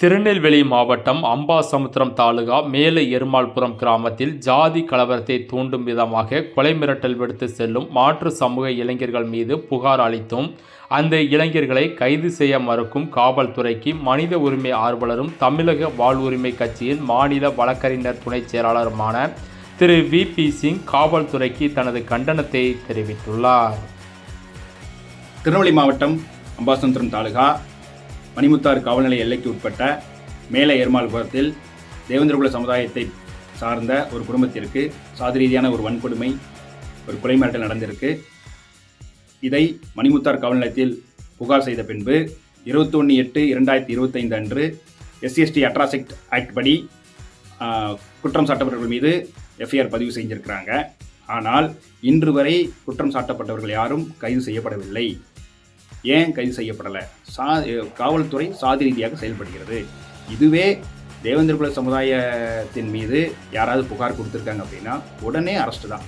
திருநெல்வேலி மாவட்டம் அம்பாசமுத்திரம் தாலுகா மேலை எருமாள்புரம் கிராமத்தில் ஜாதி கலவரத்தை தூண்டும் விதமாக கொலை மிரட்டல் விடுத்து செல்லும் மாற்று சமூக இளைஞர்கள் மீது புகார் அளித்தும் அந்த இளைஞர்களை கைது செய்ய மறுக்கும் காவல்துறைக்கு மனித உரிமை ஆர்வலரும் தமிழக வாழ்வுரிமை கட்சியின் மாநில வழக்கறிஞர் துணைச் செயலாளருமான திரு வி. பி. சிங் காவல்துறைக்கு தனது கண்டனத்தை தெரிவித்துள்ளார். திருநெல்வேலி மாவட்டம் அம்பாசமுத்திரம் தாலுகா மணிமுத்தாறு காவல்நிலைய எல்லைக்கு உட்பட்ட மேல ஏர்மாள்புரத்தில் தேவேந்திரகுல சமுதாயத்தை சார்ந்த ஒரு குடும்பத்திற்கு சாதி ரீதியான ஒரு வன்கொடுமை ஒரு கொலை மிரட்டல் நடந்திருக்கு. இதை மணிமுத்தார் காவல் நிலையத்தில் புகார் செய்த பின்பு இருபத்தொன்று எட்டு இரண்டாயிரத்தி இருபத்தைந்து அன்று எஸ்சிஎஸ்டி அட்ராசிக்ட் ஆக்ட் படி குற்றம் சாட்டப்பட்டவர்கள் மீது எஃப்ஐஆர் பதிவு செஞ்சிருக்கிறாங்க. ஆனால் இன்று வரை குற்றம் சாட்டப்பட்டவர்கள் யாரும் கைது செய்யப்படவில்லை. ஏன் கைது செய்யப்படலை? சா காவல்துறை சாதி ரீதியாக செயல்படுகிறது. இதுவே தேவேந்திரகுல சமுதாயத்தின் மீது யாராவது புகார் கொடுத்துருக்காங்க அப்படின்னா உடனே அரெஸ்ட் தான்.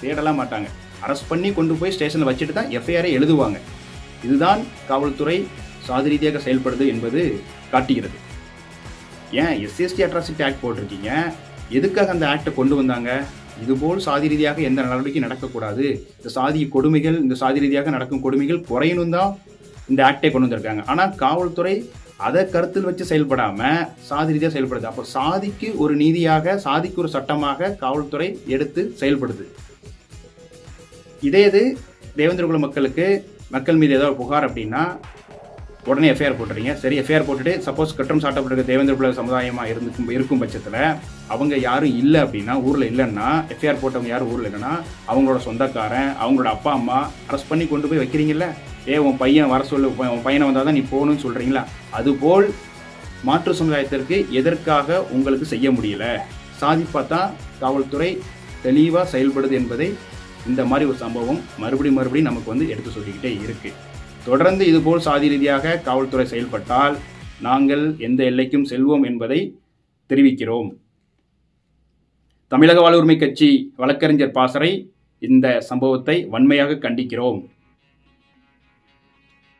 தேடலாம் மாட்டாங்க. அரெஸ்ட் பண்ணி கொண்டு போய் ஸ்டேஷனில் வச்சுட்டு தான் எஃப்ஐஆரை எழுதுவாங்க. இதுதான் காவல்துறை சாதி ரீதியாக செயல்படுது என்பது காட்டுகிறது. ஏன் எஸ்சிஎஸ்டி அட்ராசிட்டி ஆக்ட் போட்டிருக்கீங்க? எதுக்காக அந்த ஆக்டை கொண்டு வந்தாங்க? இதுபோல் சாதி ரீதியாக எந்த நடவடிக்கையும் நடக்கக்கூடாது. இந்த சாதி கொடுமைகள் இந்த சாதி ரீதியாக நடக்கும் கொடுமைகள் குறையணும் தான் இந்த ஆக்டை கொண்டு வந்திருக்காங்க. ஆனால் காவல்துறை அதை கருத்தில் வச்சு செயல்படாமல் சாதி ரீதியாக செயல்படுது. அப்போ சாதிக்கு ஒரு நீதியாக சாதிக்கு ஒரு சட்டமாக காவல்துறை எடுத்து செயல்படுது. இதே இது தேவேந்திரகுல மக்களுக்கு மக்கள் மீது ஏதாவது புகார் அப்படின்னா உடனே எஃப்ஐஆர் போட்டுறீங்க. சரி எஃப்ஐஆர் போட்டுட்டு சப்போஸ் குற்றம் சாட்டப்பட்டிருக்க தேவேந்திரகுல சமுதாயமாக இருந்துக்கும் இருக்கும் பட்சத்தில் அவங்க யாரும் இல்லை அப்படின்னா ஊரில் இல்லைன்னா எஃப்ஐஆர் போட்டவங்க யாரும் ஊரில் இல்லைன்னா அவங்களோட சொந்தக்காரன் அவங்களோட அப்பா அம்மா அரெஸ்ட் பண்ணி கொண்டு போய் வைக்கிறீங்கல்ல? ஏ உன் பையன் வர சொல்லு உன் பையனை வந்தால் தான் நீ போகணும்னு சொல்கிறீங்களா அதுபோல் மாற்று சமுதாயத்திற்கு எதற்காக உங்களுக்கு செய்ய முடியல? சாதி பார்த்தா காவல்துறை தெளிவாக செயல்படுது என்பதை இந்த மாதிரி ஒரு சம்பவம் மறுபடியும் மறுபடியும் நமக்கு வந்து எடுத்து சொல்லிக்கிட்டே இருக்குது தொடர்ந்து இதுபோல் சாதி ரீதியாக காவல்துறை செயல்பட்டால் நாங்கள் எந்த எல்லைக்கும் செல்வோம் என்பதை தெரிவிக்கிறோம். தமிழக வாழ்வுரிமை கட்சி வழக்கறிஞர் பாசறை இந்த சம்பவத்தை வன்மையாக கண்டிக்கிறோம்.